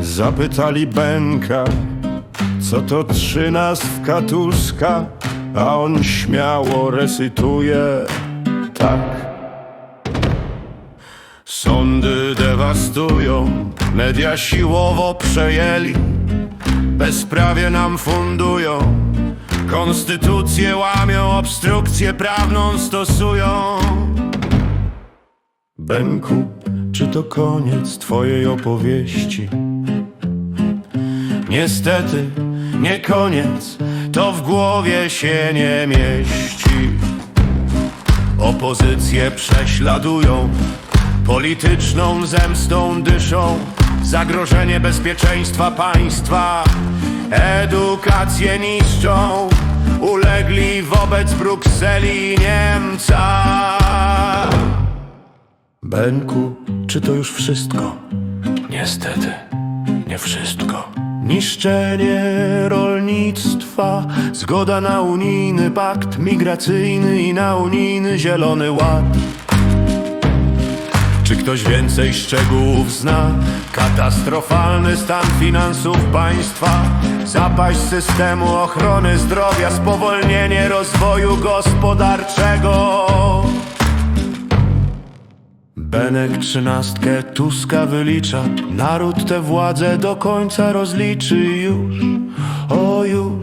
Zapytali Benka, co to trzynastka Tuska, a on śmiało recytuje tak. Sądy dewastują, media siłowo przejęli, bezprawie nam fundują, konstytucję łamią, obstrukcję prawną stosują. Benku, czy to koniec twojej opowieści? Niestety, nie koniec, to w głowie się nie mieści. Opozycję prześladują, polityczną zemstą dyszą, zagrożenie bezpieczeństwa państwa, edukację niszczą, ulegli wobec Brukseli Niemca. Benku, czy to już wszystko? Niestety, nie wszystko. Niszczenie rolnictwa, zgoda na unijny pakt migracyjny i na unijny zielony ład. Czy ktoś więcej szczegółów zna? Katastrofalny stan finansów państwa, zapaść systemu ochrony zdrowia, spowolnienie rozwoju gospodarczego. Trzynastkę Tuska wylicza. Naród tę władzę do końca rozliczy już. O już